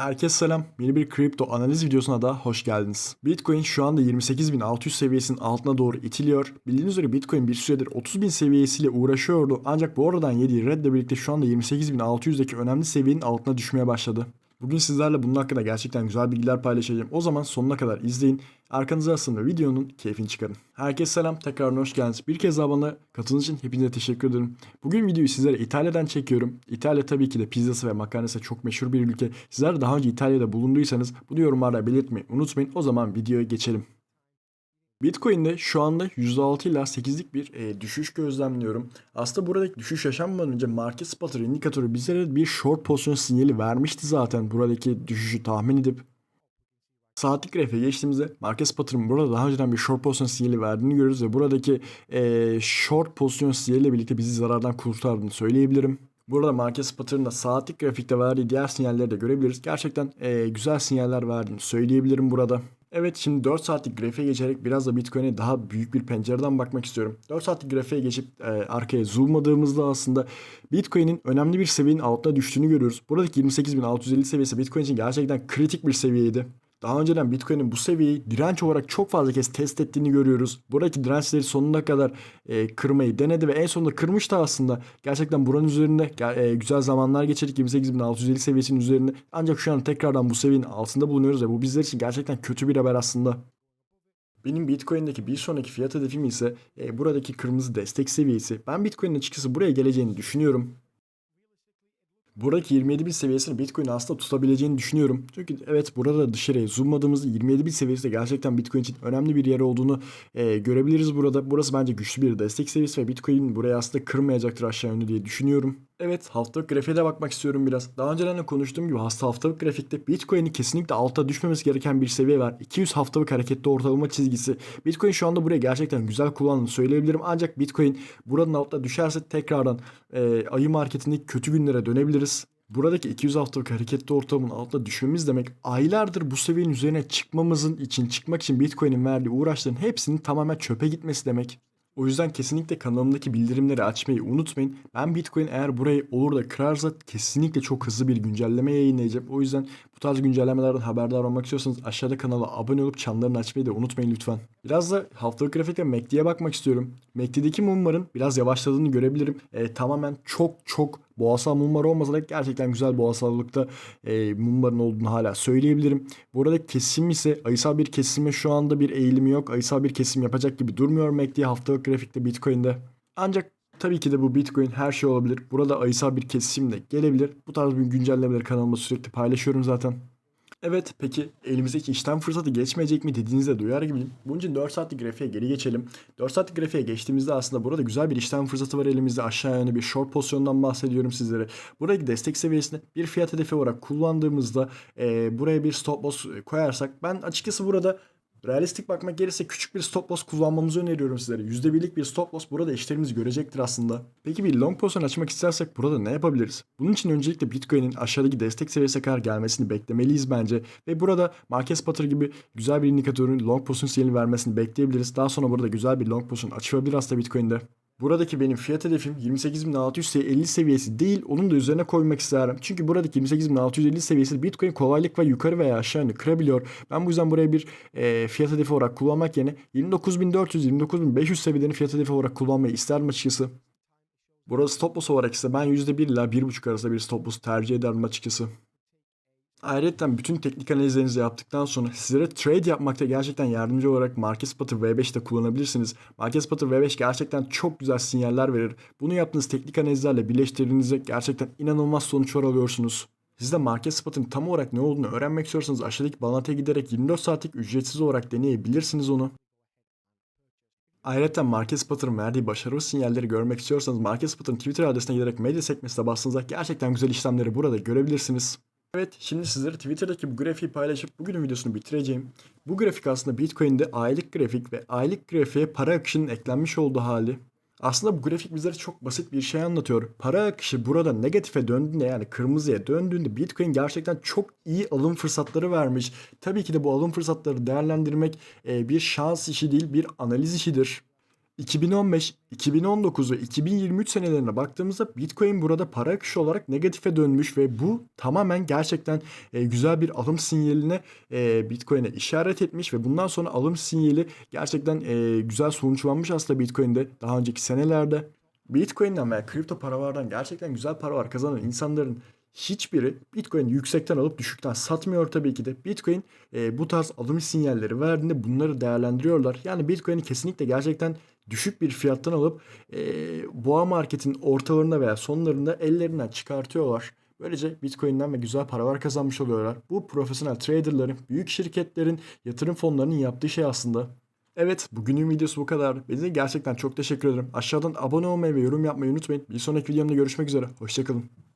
Herkese selam. Yeni bir kripto analiz videosuna da hoş geldiniz. Bitcoin şu anda 28.600 seviyesinin altına doğru itiliyor. Bildiğiniz üzere Bitcoin bir süredir 30.000 seviyesiyle uğraşıyordu. Ancak bu aradan yediği redle birlikte şu anda 28.600'deki önemli seviyenin altına düşmeye başladı. Bugün sizlerle bunun hakkında gerçekten güzel bilgiler paylaşacağım. O zaman sonuna kadar izleyin. Arkanıza asın ve videonun keyfini çıkarın. Herkese selam, tekrar hoş geldiniz. Bir kez daha bana katıldığınız için hepinize teşekkür ederim. Bugün videoyu sizlere İtalya'dan çekiyorum. İtalya tabii ki de pizzası ve makarnası çok meşhur bir ülke. Sizler daha önce İtalya'da bulunduysanız bunu yorumlarda belirtmeyi unutmayın. O zaman videoya geçelim. Bitcoin'de şu anda %6 ile 8'lik bir e, düşüş gözlemliyorum. Aslında buradaki düşüş yaşanmadan önce market spotter indikatörü bizlere bir short pozisyon sinyali vermişti zaten buradaki düşüşü tahmin edip. Saatlik grafiğe geçtiğimizde market spotter'ın burada daha önceden bir short pozisyon sinyali verdiğini görüyoruz ve buradaki e, short pozisyon sinyaliyle birlikte bizi zarardan kurtardığını söyleyebilirim. Burada market spotter'ın da saatlik grafikte verdiği diğer sinyalleri de görebiliriz. Gerçekten e, güzel sinyaller verdiğini söyleyebilirim burada. Evet şimdi 4 saatlik grafiğe geçerek biraz da Bitcoin'e daha büyük bir pencereden bakmak istiyorum. 4 saatlik grafiğe geçip e, arkaya zoomladığımızda aslında Bitcoin'in önemli bir seviyenin altına düştüğünü görüyoruz. Buradaki 28.650 seviyesi Bitcoin için gerçekten kritik bir seviyeydi. Daha önceden Bitcoin'in bu seviyeyi direnç olarak çok fazla kez test ettiğini görüyoruz. Buradaki dirençleri sonuna kadar e, kırmayı denedi ve en sonunda kırmıştı aslında. Gerçekten buranın üzerinde e, güzel zamanlar geçirdik 28.650 seviyesinin üzerinde. Ancak şu an tekrardan bu seviyenin altında bulunuyoruz ve bu bizler için gerçekten kötü bir haber aslında. Benim Bitcoin'deki bir sonraki fiyat hedefim ise e, buradaki kırmızı destek seviyesi. Ben Bitcoin'in açıkçası buraya geleceğini düşünüyorum. Buradaki 27 bin seviyesini Bitcoin aslında tutabileceğini düşünüyorum. Çünkü evet burada da dışarıya zoomladığımızda 27 bin seviyesi de gerçekten Bitcoin için önemli bir yer olduğunu e, görebiliriz burada. Burası bence güçlü bir destek seviyesi ve Bitcoin buraya aslında kırmayacaktır aşağı yönlü diye düşünüyorum. Evet haftalık grafiğe de bakmak istiyorum biraz. Daha önceden de konuştuğum gibi hasta haftalık grafikte Bitcoin'in kesinlikle alta düşmemesi gereken bir seviye var. 200 haftalık hareketli ortalama çizgisi. Bitcoin şu anda buraya gerçekten güzel kullandığını söyleyebilirim. Ancak Bitcoin buranın altına düşerse tekrardan e, ayı marketindeki kötü günlere dönebiliriz. Buradaki 200 haftalık hareketli ortamın altına düşmemiz demek aylardır bu seviyenin üzerine çıkmamızın için çıkmak için Bitcoin'in verdiği uğraşların hepsinin tamamen çöpe gitmesi demek. O yüzden kesinlikle kanalımdaki bildirimleri açmayı unutmayın. Ben Bitcoin eğer burayı olur da kırarsa kesinlikle çok hızlı bir güncelleme yayınlayacağım. O yüzden bu tarz güncellemelerden haberdar olmak istiyorsanız aşağıda kanala abone olup çanlarını açmayı da unutmayın lütfen. Biraz da haftalık grafikte MACD'ye bakmak istiyorum. MACD'deki mumların biraz yavaşladığını görebilirim. E, tamamen çok çok boğasal mumlar olmasa da gerçekten güzel boğasallıkta e, mumların olduğunu hala söyleyebilirim. Buradaki kesim ise ayısal bir kesime şu anda bir eğilimi yok. Ayısal bir kesim yapacak gibi durmuyor MACD haftalık grafikte Bitcoin'de. Ancak Tabii ki de bu Bitcoin her şey olabilir. Burada ayısal bir kesim de gelebilir. Bu tarz bir güncellemeleri kanalımda sürekli paylaşıyorum zaten. Evet peki elimizdeki işlem fırsatı geçmeyecek mi dediğinizde duyar gibiyim. Bunun için 4 saatlik grafiğe geri geçelim. 4 saatlik grafiğe geçtiğimizde aslında burada güzel bir işlem fırsatı var elimizde. Aşağı yönlü bir short pozisyondan bahsediyorum sizlere. Buradaki destek seviyesini bir fiyat hedefi olarak kullandığımızda e, buraya bir stop loss koyarsak ben açıkçası burada Realistik bakmak gerekirse küçük bir stop loss kullanmamızı öneriyorum sizlere. %1'lik bir stop loss burada işlerimizi görecektir aslında. Peki bir long pozisyon açmak istersek burada ne yapabiliriz? Bunun için öncelikle Bitcoin'in aşağıdaki destek seviyesine kadar gelmesini beklemeliyiz bence. Ve burada market spotter gibi güzel bir indikatörün long pozisyon sinyali vermesini bekleyebiliriz. Daha sonra burada güzel bir long pozisyon açılabilir aslında Bitcoin'de. Buradaki benim fiyat hedefim 28.650 seviyesi değil onun da üzerine koymak isterim. Çünkü buradaki 28.650 seviyesi Bitcoin kolaylıkla yukarı veya aşağı kırabiliyor. Ben bu yüzden buraya bir e, fiyat hedefi olarak kullanmak yerine 29.400-29.500 seviyelerini fiyat hedefi olarak kullanmayı isterim açıkçası. Burası stop loss olarak ise ben %1 ila 1.5 arasında bir stop loss tercih ederim açıkçası. Ayrıca bütün teknik analizlerinizi yaptıktan sonra sizlere trade yapmakta gerçekten yardımcı olarak Market Spotter V5'te kullanabilirsiniz. Market Spotter V5 gerçekten çok güzel sinyaller verir. Bunu yaptığınız teknik analizlerle birleştirdiğinizde gerçekten inanılmaz sonuçlar alıyorsunuz. Siz de Market Spot'ın tam olarak ne olduğunu öğrenmek istiyorsanız aşağıdaki bağlantıya giderek 24 saatlik ücretsiz olarak deneyebilirsiniz onu. Ayrıca Market Spotter'ın verdiği başarılı sinyalleri görmek istiyorsanız Market Spotter'ın Twitter adresine giderek medya sekmesine bastığınızda gerçekten güzel işlemleri burada görebilirsiniz. Evet şimdi sizlere Twitter'daki bu grafiği paylaşıp bugünün videosunu bitireceğim. Bu grafik aslında Bitcoin'de aylık grafik ve aylık grafiğe para akışının eklenmiş olduğu hali. Aslında bu grafik bizlere çok basit bir şey anlatıyor. Para akışı burada negatife döndüğünde yani kırmızıya döndüğünde Bitcoin gerçekten çok iyi alım fırsatları vermiş. Tabii ki de bu alım fırsatları değerlendirmek bir şans işi değil bir analiz işidir. 2015, 2019 ve 2023 senelerine baktığımızda Bitcoin burada para akışı olarak negatife dönmüş ve bu tamamen gerçekten e, güzel bir alım sinyaline e, Bitcoin'e işaret etmiş ve bundan sonra alım sinyali gerçekten e, güzel sonuçlanmış aslında Bitcoin'de daha önceki senelerde. Bitcoin'den veya kripto paralardan gerçekten güzel para var kazanan insanların hiçbiri Bitcoin'i yüksekten alıp düşükten satmıyor tabii ki de. Bitcoin e, bu tarz alım sinyalleri verdiğinde bunları değerlendiriyorlar. Yani Bitcoin'i kesinlikle gerçekten düşük bir fiyattan alıp e, boğa marketin ortalarında veya sonlarında ellerinden çıkartıyorlar. Böylece Bitcoin'den ve güzel paralar kazanmış oluyorlar. Bu profesyonel traderların, büyük şirketlerin, yatırım fonlarının yaptığı şey aslında. Evet, bugünün videosu bu kadar. Beni gerçekten çok teşekkür ederim. Aşağıdan abone olmayı ve yorum yapmayı unutmayın. Bir sonraki videomda görüşmek üzere. Hoşçakalın.